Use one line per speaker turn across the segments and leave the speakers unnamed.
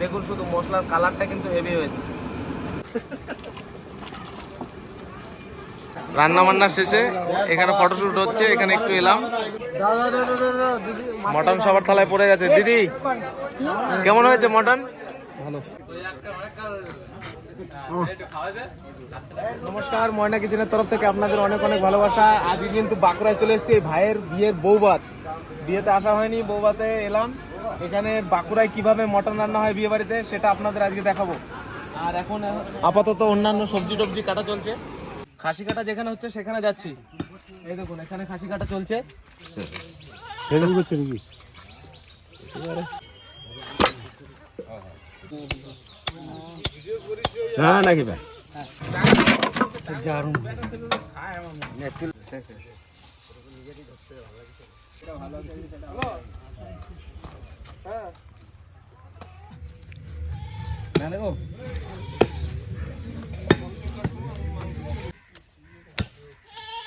দেখুন শুধু মশলার কালারটা কিন্তু হেভি হয়েছে। রান্না বান্না শেষে এখানে ফটোশুট হচ্ছে এখানে একটু এলাম। মটন সবার থালায় পড়ে গেছে। দিদি কেমন হয়েছে মটন? নমস্কার, ময়না কিচেনের তরফ থেকে আপনাদের অনেক অনেক ভালোবাসা। আজকে কিন্তু বাঁকুড়ায় চলে এসেছি ভাইয়ের বিয়ের বৌভাত বিয়েতে আসা হয়নি বৌভাতে এলাম। এখানে বাঁকুড়ায় কীভাবে মটন রান্না হয় বিয়ে বাড়িতে, সেটা আপনাদের আজকে দেখাবো। আর এখন আপাতত অন্যান্য সবজি টবজি কাটা চলছে। খাসি কাটা যেখানে হচ্ছে, সেখানে যাচ্ছি। এই দেখুন, এখানে খাসি কাটা চলছে।
হ্যাঁ নাকি ভাই?
দারুণ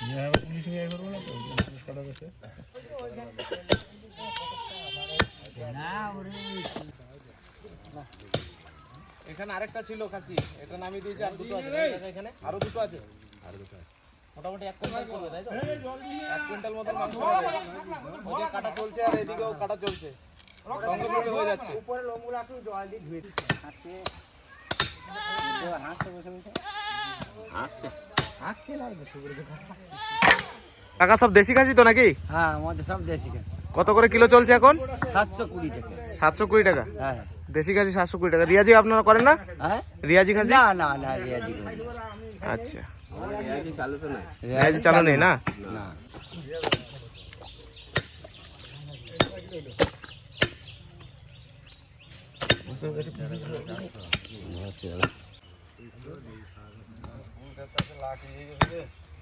Yeah, I was thinking I would want to go to the
এখানে আরেকটা ছিল খাসি। এটা নামিয়ে দিয়েছে আর দুটো আছে। এখানে আরও দুটো আছে। মোটামুটি এক কুইন্টাল করবে তাই তো? এক কুইন্টাল মতন মাংস হবে। ওদিকে কাটা চলছে আর এদিকেও কাটা চলছে। হয়ে যাচ্ছে। কাকা সব দেশি খাসি তো নাকি?
হ্যাঁ আমাদের সব দেশি খাসি।
কত করে কিলো চলছে এখন?
সাতশো কুড়ি টাকা।
সাতশো কুড়ি টাকা।
হ্যাঁ।
দেশি খাসি সাতশো কুড়ি টাকা। রিয়াজি আপনারা করেন না?
হ্যাঁ?
রিয়াজি খাসি?
না না না রিয়াজি।
আচ্ছা। রিয়াজি
রিয়াজি
চালু নেই না?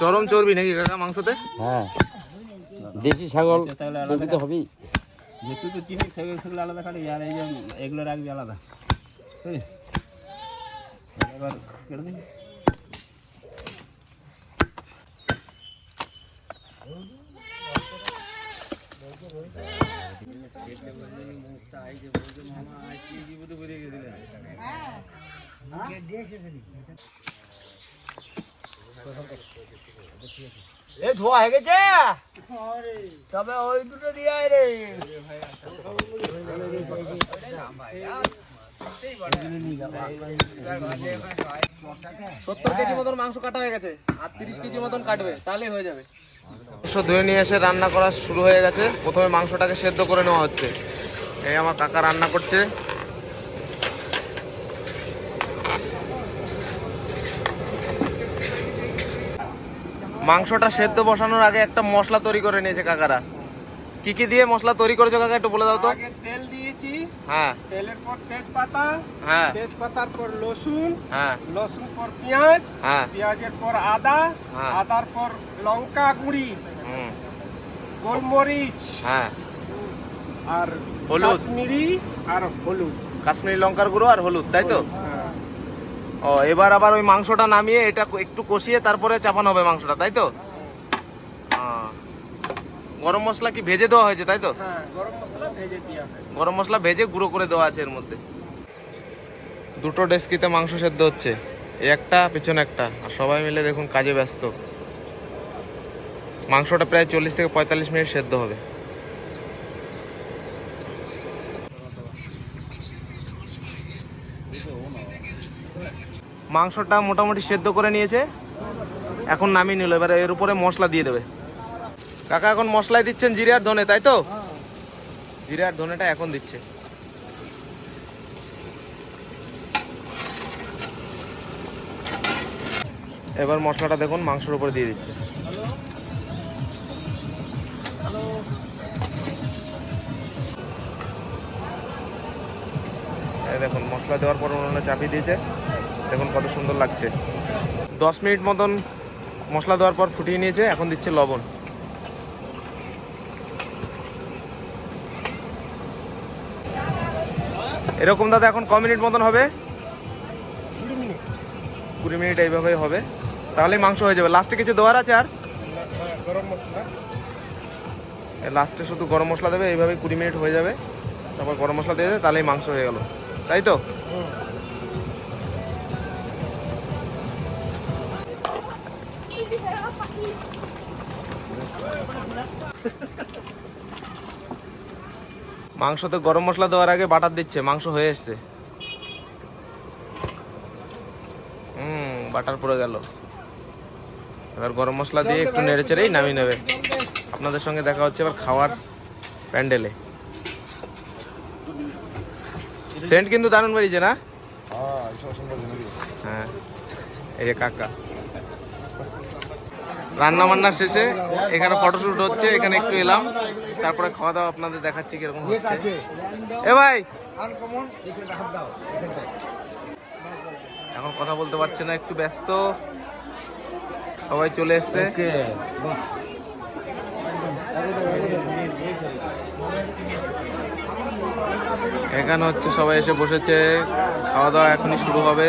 চরম চর্বি নাকি কাকা মাংসতে?
হ্যাঁ। দেশি ছাগল চর্বি তো হবেই।
যেহেতু তো চিনি ছাগল সেগুলো আলাদা কাটে আর এই যে এগুলো রাখবি আলাদা। এবার কেটে দিই
এ ধোয়া হয়ে গেছে? তবে ওই দুটো দিয়ে রে।
সত্তর কেজি মতন মাংস কাটা হয়ে গেছে আর তিরিশ কেজি মতন কাটবে তাহলেই হয়ে যাবে। মাংস ধুয়ে নিয়ে এসে রান্না করা শুরু হয়ে গেছে। প্রথমে মাংসটাকে সেদ্ধ করে নেওয়া হচ্ছে। এই আমার কাকা রান্না করছে। মাংসটা সেদ্ধ বসানোর আগে একটা মশলা তৈরি করে নিয়েছে কাকারা। কি কি দিয়ে মশলা তৈরি করেছ কাকা একটু বলে দাও তো?
আগে তেল দিয়েছি
হ্যাঁ।
তেলের পর তেজপাতা
হ্যাঁ।
তেজপাতার পর রসুন
হ্যাঁ।
রসুন পর পেঁয়াজ
হ্যাঁ।
পেঁয়াজের পর আদা
হ্যাঁ।
আদার পর লঙ্কা গুঁড়ি
হুম,
গোলমরিচ
হ্যাঁ।
আর
হলুদ।
কাশ্মীরি আর হলুদ।
কাশ্মীরি লঙ্কার গুঁড়ো আর হলুদ তাই তো। ও এবার আবার ওই মাংসটা নামিয়ে এটা একটু কষিয়ে তারপরে চাপানো হবে মাংসটা তাই তো? গরম মশলা কি ভেজে দেওয়া হয়েছে তাই তো?
হ্যাঁ গরম মশলা ভেজে
গরম মশলা ভেজে গুঁড়ো করে দেওয়া আছে এর মধ্যে। দুটো ডেস্কিতে মাংস সেদ্ধ হচ্ছে একটা পেছনে একটা আর সবাই মিলে দেখুন কাজে ব্যস্ত। মাংসটা প্রায় চল্লিশ থেকে পঁয়তাল্লিশ মিনিট সেদ্ধ হবে। মাংসটা মোটামুটি সেদ্ধ করে নিয়েছে। এখন নামিয়ে নিল, এবার এর উপরে মশলা দিয়ে দেবে। কাকা, এখন মশলাই দিচ্ছেন জিরে আর ধনে, তাই তো? জিরে আর ধনেটা এখন দিচ্ছে। এবার মশলাটা দেখুন, মাংসের উপরে দিয়ে দিচ্ছে। দেখুন, মশলা দেওয়ার পর উনুনে চাপিয়ে দিয়েছে। দেখুন কত সুন্দর লাগছে। দশ মিনিট মতন মশলা দেওয়ার পর ফুটিয়ে নিয়েছে, এখন দিচ্ছে লবণ। এরকম দাদা এখন ক মিনিট মতন হবে? কুড়ি মিনিট। এইভাবেই হবে। তাহলেই মাংস হয়ে যাবে। লাস্টে কিছু দেওয়ার আছে আর? লাস্টে শুধু গরম মশলা দেবে এইভাবে কুড়ি মিনিট হয়ে যাবে। তারপর গরম মশলা দিয়ে দেবে, তাহলেই মাংস হয়ে গেল। তাই তো? মাংসতে গরম মশলা দেওয়ার আগে বাটার দিচ্ছে মাংস হয়ে এসছে। হুম বাটার পড়ে গেল। এবার গরম মশলা দিয়ে একটু নেড়ে চেড়েই নামিয়ে নেবে। আপনাদের সঙ্গে দেখা হচ্ছে এবার খাওয়ার প্যান্ডেলে। সেন্ট কিন্তু দারুণ বেরিয়েছে না? হ্যাঁ এই যে কাকা। রান্না বান্না শেষে এখানে ফটোশুট হচ্ছে এখানে একটু এলাম। তারপরে খাওয়া দাওয়া আপনাদের দেখাচ্ছি কীরকম হচ্ছে। এ ভাই! এখন কথা বলতে পারছে না একটু ব্যস্ত। সবাই চলে এসছে। এখানে হচ্ছে সবাই এসে বসেছে। খাওয়া দাওয়া এখনই শুরু হবে।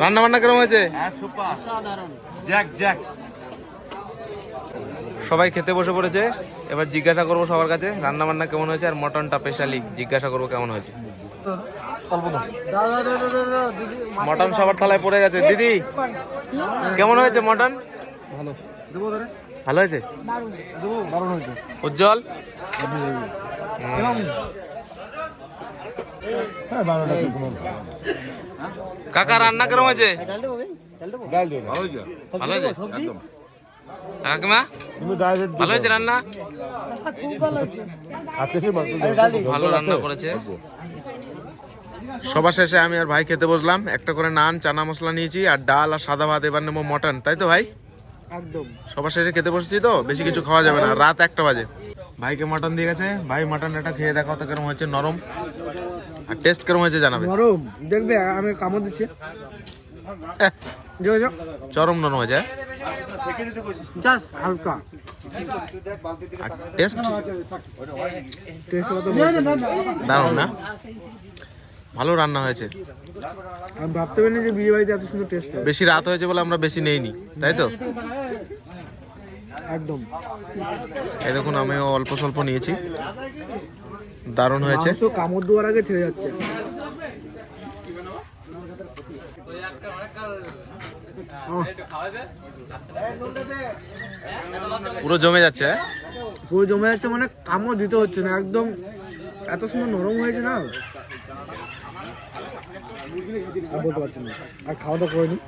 রান্না বান্না কেমন হয়েছে সবাই খেতে বসে পড়েছে। এবার জিজ্ঞাসা করব সবার কাছে রান্না বান্না কেমন হয়েছে আর মটনটা স্পেশালি জিজ্ঞাসা করব কেমন হয়েছে। মটন সবার থালায় পড়ে গেছে। দিদি কেমন হয়েছে মটন? ভালো। ভালো হয়েছে? উজ্জ্বল? হুম। কাকা রান্না কেমন হয়েছে? ভালো হয়েছে? কাকিমা ভালো হয়েছে রান্না? ভালো রান্না করেছে। সবার শেষে আমি আর ভাই খেতে বসলাম। একটা করে নান চানা মশলা নিয়েছি আর ডাল আর সাদা ভাত। এবার নেব মটন তাই তো ভাই?
একদম।
সবার শেষে খেতে বসেছি তো? বেশি কিছু খাওয়া যাবে না। রাত একটা বাজে। ভাইকে মটন দিয়ে গেছে। ভাই মটন এটা খেয়ে দেখাও তো কেরম হয়েছে নরম। আর টেস্ট কেরম হয়েছে জানাবে।
নরম। দেখবে আমি কামড় দিচ্ছি।
এহ,
যাও যাও।
চরম নরম হয়েছে
জাস্ট হালকা।
আর টেস্ট দারুণ না? ভালো রান্না হয়েছে।
আমি ভাবতে পারিনি যে বিয়ে বাড়িতে এত সুন্দর টেস্ট
বেশি রাত হয়েছে বলে আমরা বেশি নেইনি তাই তো?
একদম।
এই দেখুন আমিও অল্প স্বল্প নিয়েছি। দারুণ হয়েছে।
কামড় দেওয়ার আগে ছেড়ে যাচ্ছে।
পুরো জমে যাচ্ছে হ্যাঁ?
পুরো জমে যাচ্ছে মানে কামড় দিতে হচ্ছে না একদম এত সুন্দর নরম হয়েছে না? আর বলতে পারছি না। আর খাওয়া দাওয়া করিনি।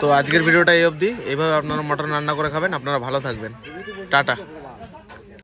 তো আজকের ভিডিওটা এই অবধি। এইভাবে আপনারা মটন রান্না করে খাবেন। আপনারা ভালো থাকবেন। টাটা।